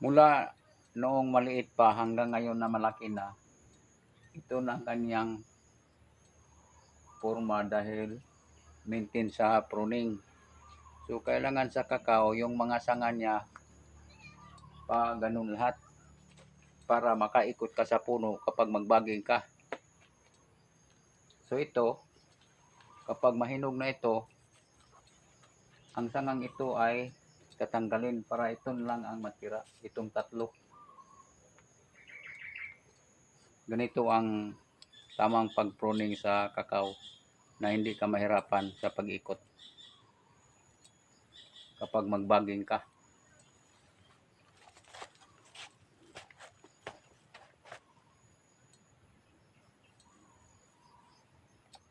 Mula noong maliit pa hanggang ngayon na malaki na, ito na ang kanyang forma dahil maintain sa pruning. So, kailangan sa kakao, yung mga sanga niya, pa ganun lahat para makaikot ka sa puno kapag magbaging ka. So, ito, kapag mahinog na ito, ang sangang ito ay tatanggalin para ito lang ang matira, itong tatlo. Ganito ang tamang pag-pruning sa kakao na hindi ka mahirapan sa pag-ikot kapag magbaging ka.